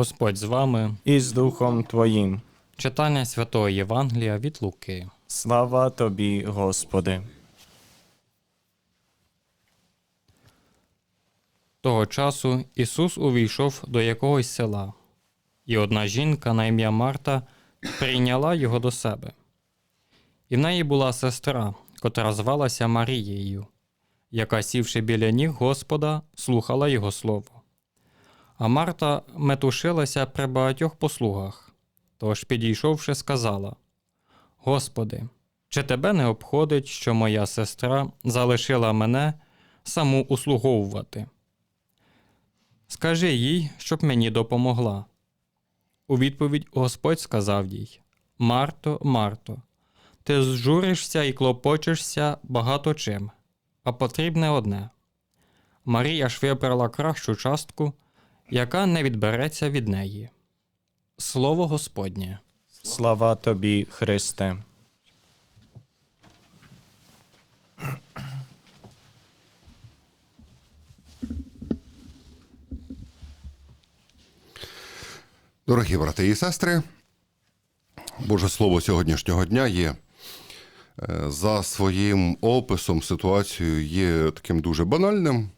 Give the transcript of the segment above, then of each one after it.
Господь з вами. і з Духом Твоїм. Читання Святого Євангелія від Луки. Слава Тобі, Господи. Того часу Ісус увійшов до якогось села, і одна жінка на ім'я Марта прийняла його до себе. І в неї була сестра, котра звалася Марією, яка, сівши біля ніг Господа, слухала його слово. А Марта метушилася при багатьох послугах, тож, підійшовши, сказала: Господи, чи тебе не обходить, що моя сестра залишила мене саму услуговувати? Скажи їй, щоб мені допомогла. У відповідь Господь сказав їй: Марто, Марто, ти зжуришся і клопочешся багато чим, а потрібне одне. Марія ж вибрала кращу частку, яка не відбереться від неї. Слово Господнє. Слава Тобі, Христе. Дорогі брати і сестри, Боже Слово сьогоднішнього дня є е, за своїм описом ситуацією є таким дуже банальним.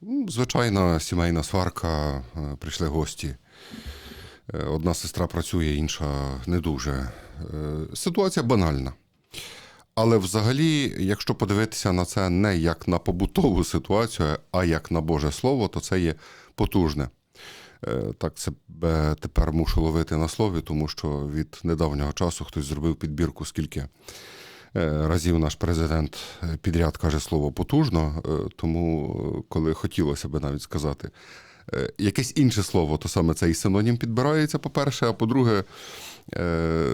Ну, Звичайна сімейна сварка, е, прийшли гості. Е, Одна сестра працює, інша не дуже. Е, Ситуація банальна. Але взагалі, якщо подивитися на це не як на побутову ситуацію, а як на Боже Слово, то це є потужне. Так себе тепер мушу ловити на слові, тому що від недавнього часу хтось зробив підбірку, скільки разів наш президент е, підряд каже слово потужно. Е, Тому, е, коли хотілося би навіть сказати е, якесь інше слово, то саме цей синонім підбирається, по-перше, а по-друге, е,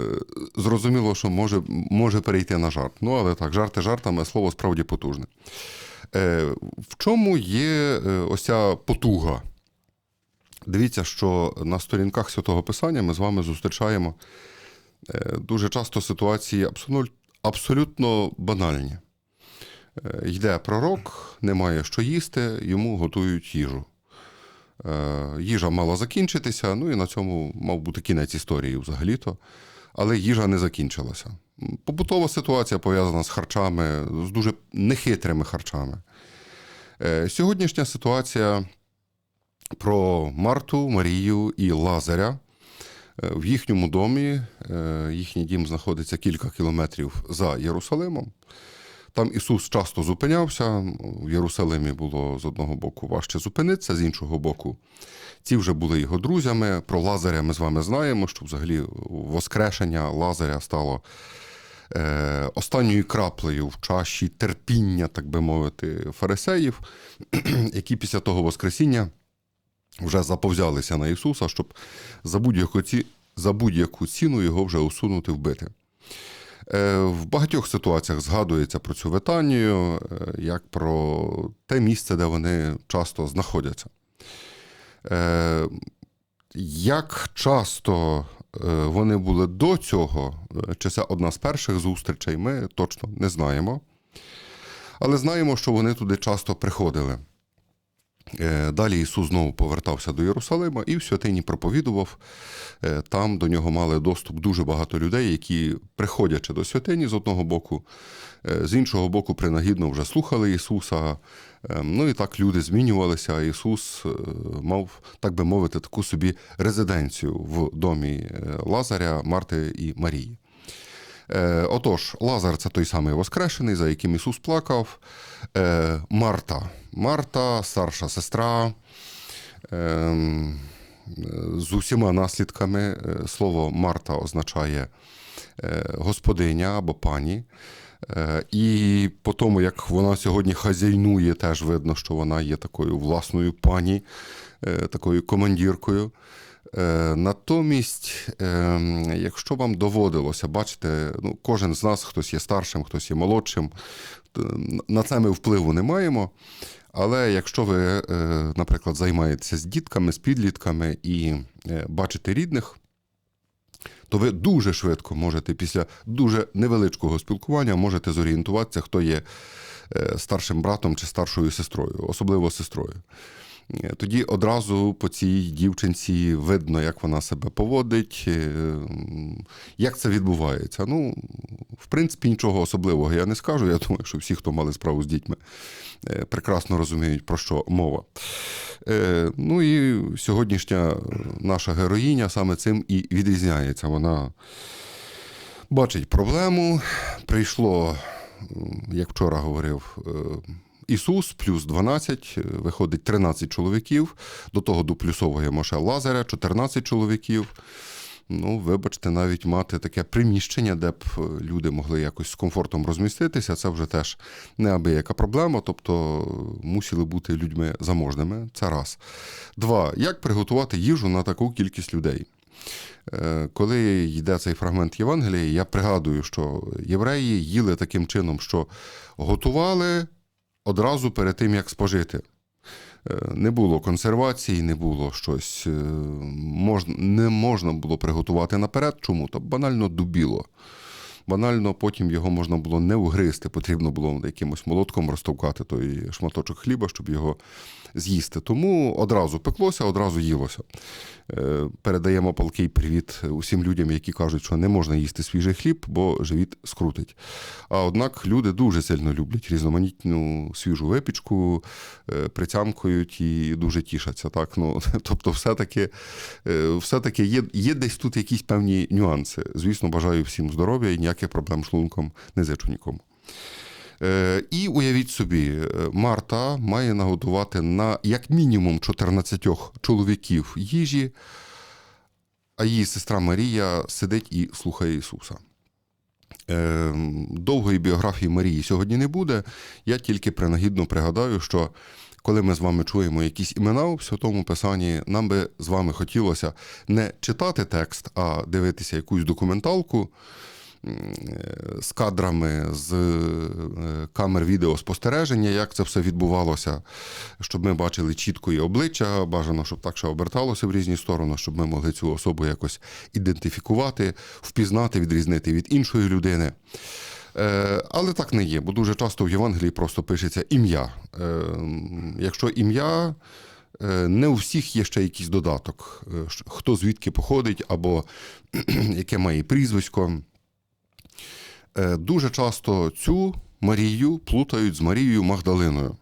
зрозуміло, що може, може перейти на жарт. Ну, але так, жарти жартами, слово справді потужне. Е, В чому є е, ось ця потуга? Дивіться, що на сторінках Святого Писання ми з вами зустрічаємо е, дуже часто ситуації абсолютно, абсолютно банальні. Е, Йде пророк, немає що їсти, йому готують їжу. Е, Їжа мала закінчитися, ну і на цьому мав бути кінець історії взагалі-то. Але їжа не закінчилася. Побутова ситуація пов'язана з харчами, з дуже нехитрими харчами. Е, Сьогоднішня ситуація про Марту, Марію і Лазаря. Е, В їхньому домі, е, їхній дім знаходиться кілька кілометрів за Єрусалимом. Там Ісус часто зупинявся. В Єрусалимі було з одного боку важче зупинитися, з іншого боку, ці вже були його друзями. Про Лазаря ми з вами знаємо, що взагалі воскрешення Лазаря стало е, останньою краплею в чаші терпіння, так би мовити, фарисеїв, які після того Воскресіння вже заповзялися на Ісуса, щоб за будь-яку, ці, за будь-яку ціну його вже усунути, вбити. Е, В багатьох ситуаціях згадується про цю Витанію, е, як про те місце, де вони часто знаходяться. Е, Як часто вони були до цього, чи це одна з перших зустрічей, ми точно не знаємо. Але знаємо, що вони туди часто приходили. Е, Далі Ісус знову повертався до Єрусалима і в святині проповідував. Е, Там до нього мали доступ дуже багато людей, які, приходячи до святині з одного боку, е, з іншого боку, принагідно вже слухали Ісуса. Е, Ну і так люди змінювалися. а Ісус мав, так би мовити, таку собі резиденцію в домі Лазаря, Марти і Марії. Е, Отож, Лазар це той самий Воскрешений, за яким Ісус плакав. Е, Марта. Марта, старша сестра. Е, з усіма наслідками. Слово Марта означає господиня або пані. І по тому, як вона сьогодні хазяйнує, теж видно, що вона є такою власною пані, такою командіркою. Е, Натомість, е, якщо вам доводилося, бачите, ну, кожен з нас, хтось є старшим, хтось є молодшим, на це ми впливу не маємо. Але якщо ви, е, наприклад, займаєтеся з дітками, з підлітками і е, бачите рідних, то ви дуже швидко можете після дуже невеличкого спілкування можете зорієнтуватися, хто є старшим братом чи старшою сестрою, особливо сестрою. Е, Тоді одразу по цій дівчинці видно, як вона себе поводить, е, як це відбувається. Ну, в принципі, нічого особливого я не скажу. Я думаю, що всі, хто мали справу з дітьми, е, прекрасно розуміють, про що мова. Ну і сьогоднішня наша героїня саме цим і відрізняється. Вона бачить проблему, прийшло, як вчора говорив, Ісус плюс 12, е, виходить 13 чоловіків, до того дуплюсовуємо ще Лазаря, 14 чоловіків. Ну, вибачте, навіть мати таке приміщення, де б е, люди могли якось з комфортом розміститися, це вже теж неабияка проблема, тобто е, мусили бути людьми заможними. Це раз. Два. Як приготувати їжу на таку кількість людей? Коли йде цей фрагмент Євангелія, я пригадую, що євреї їли таким чином, що готували одразу перед тим, як спожити. Е, Не було консервації, не було щось. е, не можна було приготувати наперед. Чому? То банально дубіло. Банально потім його можна було не угризти, потрібно було якимось молотком розтовкати той шматочок хліба, щоб його з'їсти. Тому одразу пеклося, одразу їлося. Е, Передаємо палкий привіт усім людям, які кажуть, що не можна їсти свіжий хліб, бо живіт скрутить. А однак люди дуже сильно люблять різноманітну свіжу випічку, е, прицямкують і дуже тішаться. Так? Ну, тобто, все-таки, е, все-таки є, є десь тут якісь певні нюанси. Звісно, бажаю всім здоров'я і ніяких проблем з шлунком не зичу нікому. Е, І уявіть собі, е, Марта має наготувати на як мінімум 14 чоловіків їжі, а її сестра Марія сидить і слухає Ісуса. Е, Довгої біографії Марії сьогодні не буде. Я тільки принагідно пригадаю, що коли ми з вами чуємо якісь імена у Святому Писанні, нам би з вами хотілося не читати текст, а дивитися якусь документалку з кадрами з е, камер відеоспостереження, як це все відбувалося, щоб ми бачили чітко і обличчя, бажано, щоб так ще оберталося в різні сторони, щоб ми могли цю особу якось ідентифікувати, впізнати, відрізнити від іншої людини. Е, Але так не є, бо дуже часто в Євангелії просто пишеться ім'я. Е, Якщо ім'я. е, Не у всіх є ще якийсь додаток, е, хто звідки походить, або яке має прізвисько. Е, Дуже часто цю Марію плутають з Марією Магдалиною.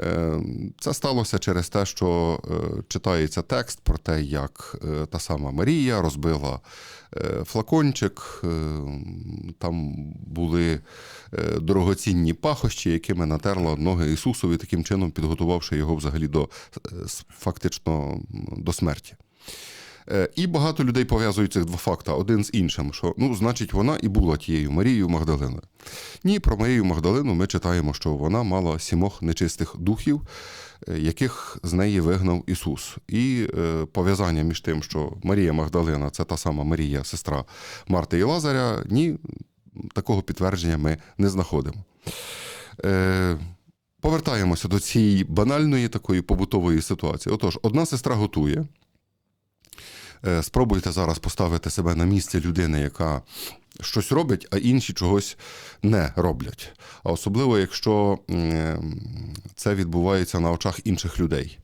Е, Це сталося через те, що е, читається текст про те, як та сама Марія розбила флакончик, там були дорогоцінні пахощі, якими натерла ноги Ісусові, таким чином підготувавши його взагалі до фактично до смерті. Е, І багато людей пов'язують цих два факти один з іншим, що ну, значить, вона і була тією Марією Магдалиною. Ні, про Марію Магдалину ми читаємо, що вона мала сімох нечистих духів, е, яких з неї вигнав Ісус. І е, пов'язання між тим, що Марія Магдалина це та сама Марія, сестра Марти і Лазаря, ні, такого підтвердження ми не знаходимо. Е, повертаємося до цієї банальної такої побутової ситуації. Отож, одна сестра готує. Е, Спробуйте зараз поставити себе на місце людини, яка щось робить, а інші чогось не роблять. А особливо, якщо це відбувається на очах інших людей,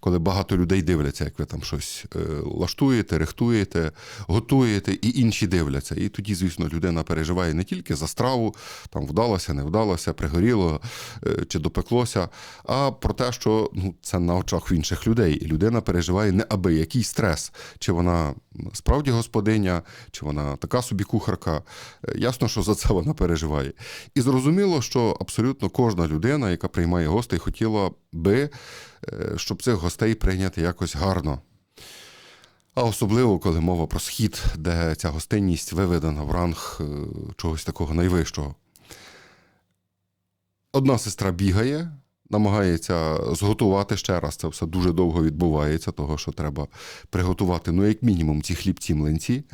коли багато людей дивляться, як ви там щось е, лаштуєте, рихтуєте, готуєте, і інші дивляться. І тоді, звісно, людина переживає не тільки за страву, там вдалося, не вдалося, пригоріло е, чи допеклося, а про те, що ну, це на очах в інших людей. І людина переживає неабиякий стрес, чи вона справді господиня, чи вона така собі кухарка. Е, Ясно, що за це вона переживає. І зрозуміло, що абсолютно кожна людина, яка приймає гостей, хотіла би, е, щоб цих гостей прийняти якось гарно. А особливо, коли мова про схід, де ця гостинність виведена в ранг е, чогось такого найвищого. Одна сестра бігає, намагається зготувати ще раз. Це все дуже довго відбувається, того що треба приготувати, ну, як мінімум, ці хлібці млинці.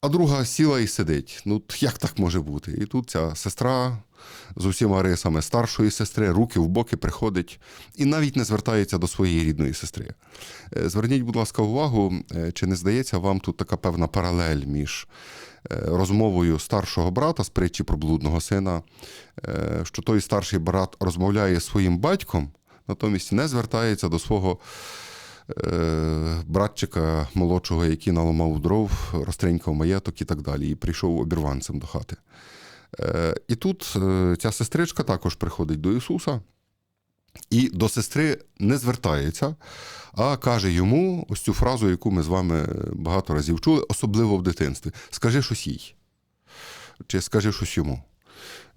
А друга сіла і сидить. Ну, як так може бути? І тут ця сестра з усіма рисами старшої сестри, руки в боки приходить і навіть не звертається до своєї рідної сестри. Е, Зверніть, будь ласка, увагу, е, чи не здається вам тут така певна паралель між е, розмовою старшого брата з притчі про блудного сина, що той старший брат розмовляє зі своїм батьком, натомість не звертається до свого братчика молодшого, який наламав дров, розтринькав маєток і так далі, і прийшов обірванцем до хати. Е, і тут е, ця сестричка також приходить до Ісуса. І до сестри не звертається, а каже йому ось цю фразу, яку ми з вами багато разів чули, особливо в дитинстві: скажи щось їй. Чи скажи щось йому.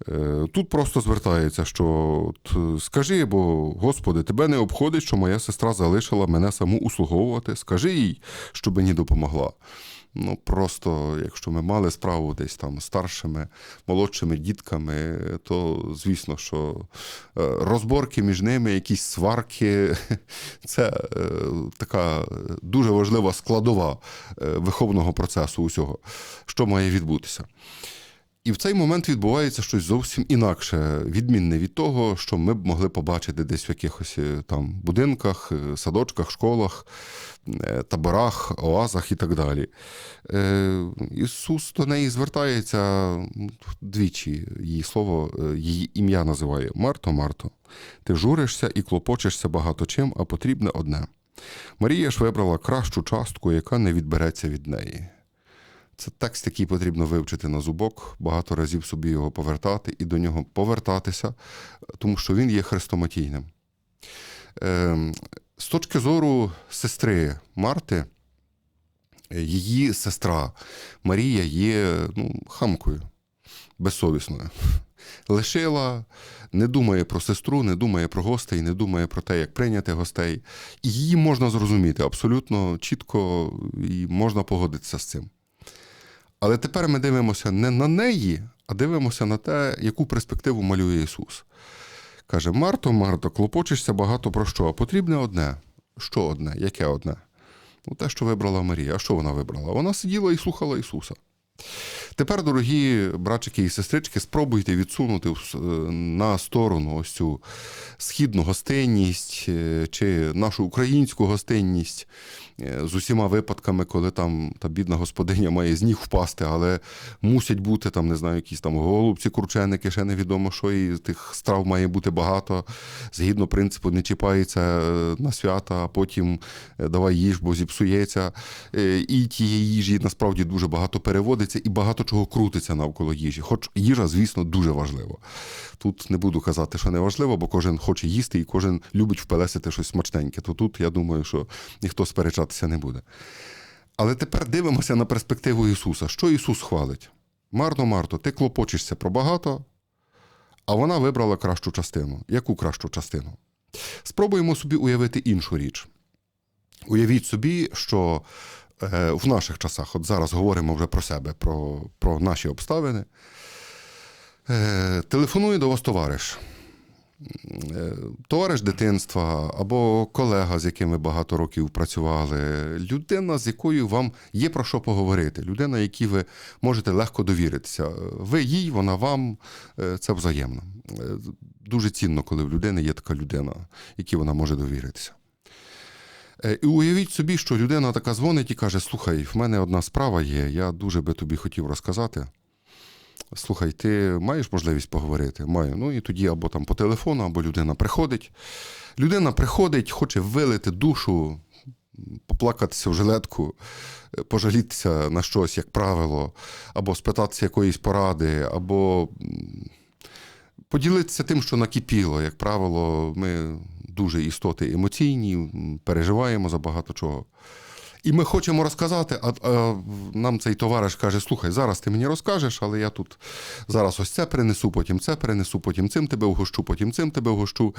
Е, Тут просто звертається, що от, скажи, бо, Господи, тебе не обходить, що моя сестра залишила мене саму услуговувати. Скажи їй, щоб мені допомогла. Ну, просто, якщо ми мали справу десь там старшими, молодшими дітками, то звісно, що е, розборки між ними, якісь сварки, це е, така дуже важлива складова е, виховного процесу усього, що має відбутися. І в цей момент відбувається щось зовсім інакше, відмінне від того, що ми б могли побачити десь в якихось е, там будинках, е, садочках, школах, е, таборах, оазах і так далі. Ісус до неї звертається м, двічі, її слово, її ім'я називає Марто, Марто. Ти журишся і клопочешся багато чим, а потрібне одне. Марія ж вибрала кращу частку, яка не відбереться від неї. Це текст, який потрібно вивчити на зубок, багато разів собі його повертати і до нього повертатися, тому що він є хрестоматійним. Ем, З точки зору сестри Марти, її сестра Марія є ну, хамкою, безсовісною. Лишила, не думає про сестру, не думає про гостей, не думає про те, як прийняти гостей. І її можна зрозуміти абсолютно чітко і можна погодитися з цим. Але тепер ми дивимося не на неї, а дивимося на те, яку перспективу малює Ісус. Каже: Марто, Марто, клопочешся багато про що? А потрібне одне. Що одне? Яке одне? Ну, те, що вибрала Марія. А що вона вибрала? Вона сиділа і слухала Ісуса. Тепер, дорогі братчики і сестрички, спробуйте відсунути е, на сторону ось цю східну гостинність е, чи нашу українську гостинність е, з усіма випадками, коли там та бідна господиня має з ніг впасти, але мусять бути там, не знаю, якісь там голубці, курченики, ще невідомо що, і тих страв має бути багато. Згідно принципу, не чіпається на свята, а потім давай їж, бо зіпсується. І тієї їжі насправді дуже багато переводиться і багато чого крутиться навколо їжі. Хоч їжа, звісно, дуже важлива. Тут не буду казати, що не важливо, бо кожен хоче їсти і кожен любить впелесити щось смачненьке. То тут я думаю, що ніхто сперечатися не буде. Але тепер дивимося на перспективу Ісуса. Що Ісус хвалить? Марно, Марто, ти клопочешся про багато, а вона вибрала кращу частину. Яку кращу частину? Спробуємо собі уявити іншу річ. Уявіть собі, що в наших часах, от зараз говоримо вже про себе, про, про наші обставини. Е, телефонує до вас товариш. Е, Товариш дитинства або колега, з яким ви багато років працювали, людина, з якою вам є про що поговорити, людина, якій ви можете легко довіритися. Ви їй, вона вам, е, це взаємно. Е, Дуже цінно, коли в людини є така людина, якій вона може довіритися. Е, І уявіть собі, що людина така дзвонить і каже: Слухай, в мене одна справа є, я дуже би тобі хотів розказати. Слухай, ти маєш можливість поговорити? Маю. Ну і тоді або там по телефону, або людина приходить. Людина приходить, хоче вилити душу, поплакатися в жилетку, е, пожалітися на щось, як правило, або спитатися якоїсь поради, або поділитися тим, що накипіло. Як правило, ми дуже істоти емоційні, переживаємо за багато чого. І ми хочемо розказати, а, а нам цей товариш каже: слухай, зараз ти мені розкажеш, але я тут зараз ось це перенесу, потім це перенесу, потім цим тебе вгощу, потім цим тебе вгощу.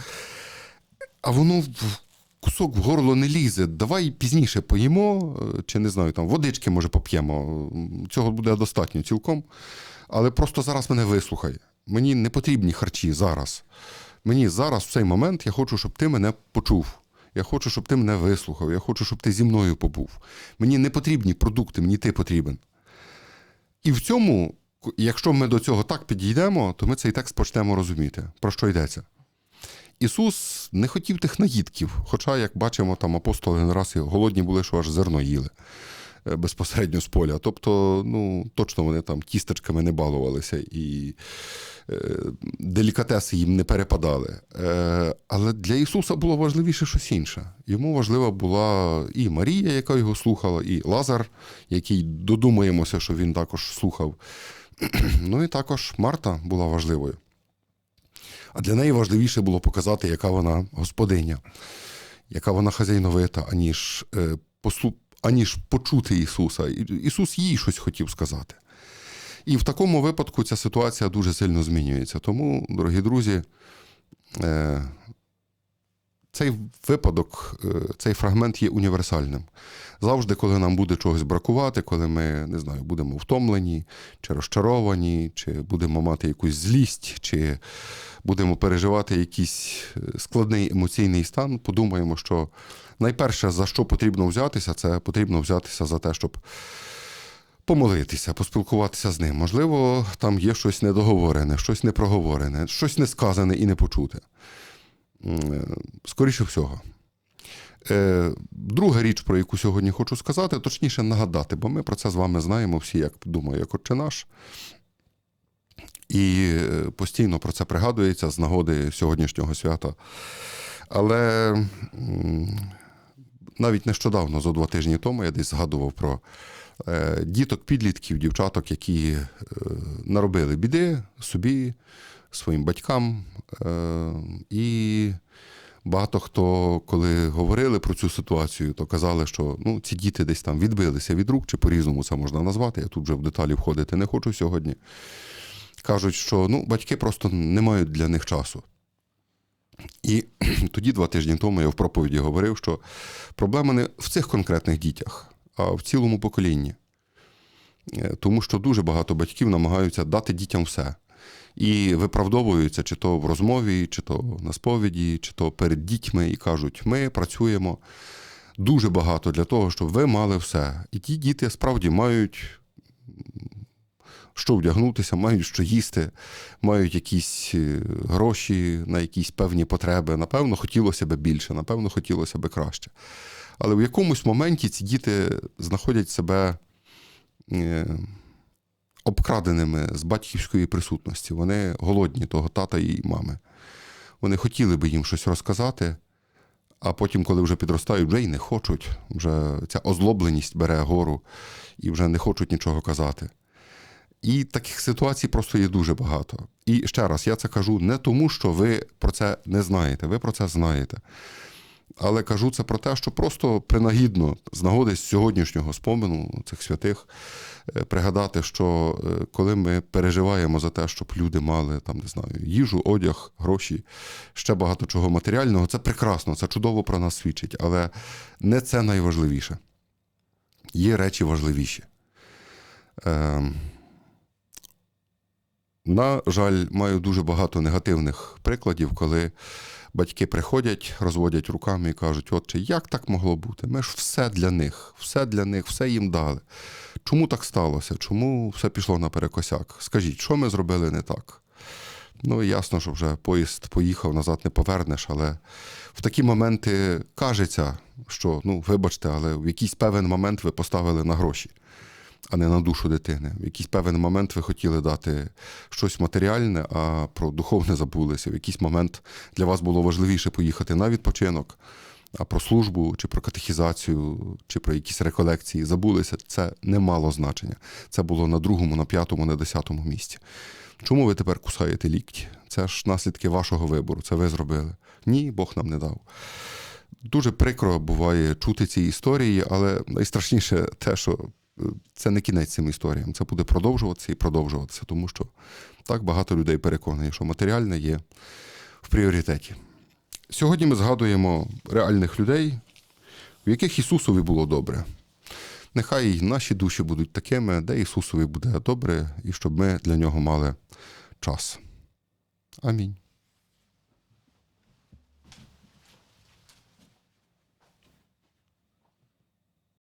А воно кусок в горло не лізе. Давай пізніше поїмо, е, чи не знаю, там водички може поп'ємо. Цього буде достатньо цілком. Але просто зараз мене вислухай. Мені не потрібні харчі зараз. Мені зараз, в цей момент, я хочу, щоб ти мене почув. Я хочу, щоб ти мене вислухав. Я хочу, щоб ти зі мною побув. Мені не потрібні продукти, мені ти потрібен. І в цьому, якщо ми до цього так підійдемо, то ми цей текст почнемо розуміти, про що йдеться. Ісус не хотів тих наїдків, хоча, як бачимо, там апостоли не раз голодні були, що аж зерно їли. Е, безпосередньо з поля. Тобто, ну, точно вони там тістечками не балувалися і е, делікатеси їм не перепадали. Е, але для Ісуса було важливіше щось інше. Йому важлива була і Марія, яка його слухала, і Лазар, який додумаємося, що він також слухав. Ну і також Марта була важливою. А для неї важливіше було показати, яка вона господиня, яка вона хазяйновита, аніж. Аніж почути Ісуса. Ісус їй щось хотів сказати. І в такому випадку ця ситуація дуже сильно змінюється. Тому, дорогі друзі, е, цей випадок, е, цей фрагмент є універсальним. Завжди, коли нам буде чогось бракувати, коли ми не знаю, будемо втомлені, чи розчаровані, чи будемо мати якусь злість, чи будемо переживати якийсь е, складний емоційний стан, подумаємо, що найперше, за що потрібно взятися, це потрібно взятися за те, щоб помолитися, поспілкуватися з ним. Можливо, там є щось недоговорене, щось непроговорене, щось не сказане і не почуте. Е, Скоріше всього. Е, Друга річ, про яку сьогодні хочу сказати, точніше нагадати, бо ми про це з вами знаємо всі, як думаю, як отче наш. І е, постійно про це пригадується з нагоди сьогоднішнього свята. Але навіть нещодавно, зо два тижні тому, я десь згадував про діток, підлітків, дівчаток, які наробили біди собі, своїм батькам. Е, і багато хто, коли говорили про цю ситуацію, то казали, що ну, ці діти десь там відбилися від рук, чи по-різному це можна назвати. Я тут вже в деталі входити не хочу сьогодні. Кажуть, що ну, батьки просто не мають для них часу. І тоді, два тижні тому, я в проповіді говорив, що проблема не в цих конкретних дітях, а в цілому поколінні. Е, Тому що дуже багато батьків намагаються дати дітям все. І виправдовуються чи то в розмові, чи то на сповіді, чи то перед дітьми, і кажуть, ми працюємо дуже багато для того, щоб ви мали все. І ті діти справді мають що вдягнутися, мають що їсти, мають якісь е, гроші на якісь певні потреби. Напевно, хотілося б більше, напевно, хотілося б краще. Але в якомусь моменті ці діти знаходять себе е, обкраденими з батьківської присутності. Вони голодні того тата і мами. Вони хотіли би їм щось розказати, а потім, коли вже підростають, вже й не хочуть. Вже ця озлобленість бере гору і вже не хочуть нічого казати. І таких ситуацій просто є дуже багато. І ще раз, я це кажу не тому, що ви про це не знаєте, ви про це знаєте. Але кажу це про те, що просто принагідно з нагоди з сьогоднішнього спомену цих святих е, пригадати, що е, коли ми переживаємо за те, щоб люди мали там, не знаю, їжу, одяг, гроші, ще багато чого матеріального, це прекрасно, це чудово про нас свідчить, але не це найважливіше. Є речі важливіші. Ем, на жаль, маю дуже багато негативних прикладів, коли батьки приходять, розводять руками і кажуть: отче, як так могло бути? Ми ж все для них, все для них, все їм дали. Чому так сталося? Чому все пішло наперекосяк? Скажіть, що ми зробили не так? Ну, ясно, що вже поїзд поїхав, назад не повернеш, але в такі моменти кажеться, що, ну, вибачте, але в якийсь певен момент ви поставили на гроші а не на душу дитини. В якийсь певний момент ви хотіли дати щось матеріальне, а про духовне забулися. В якийсь момент для вас було важливіше поїхати на відпочинок, а про службу, чи про катехізацію, чи про якісь реколекції забулися. Це не мало значення. Це було на другому, на п'ятому, на десятому місці. Чому ви тепер кусаєте лікті? Це ж наслідки вашого вибору. Це ви зробили. Ні, Бог нам не дав. Дуже прикро буває чути ці історії, але найстрашніше те, що це не кінець цим історіям. Це буде продовжуватися і продовжуватися, тому що так багато людей переконані, що матеріальне є в пріоритеті. Сьогодні ми згадуємо реальних людей, в яких Ісусові було добре. Нехай і наші душі будуть такими, де Ісусові буде добре, і щоб ми для нього мали час. Амінь.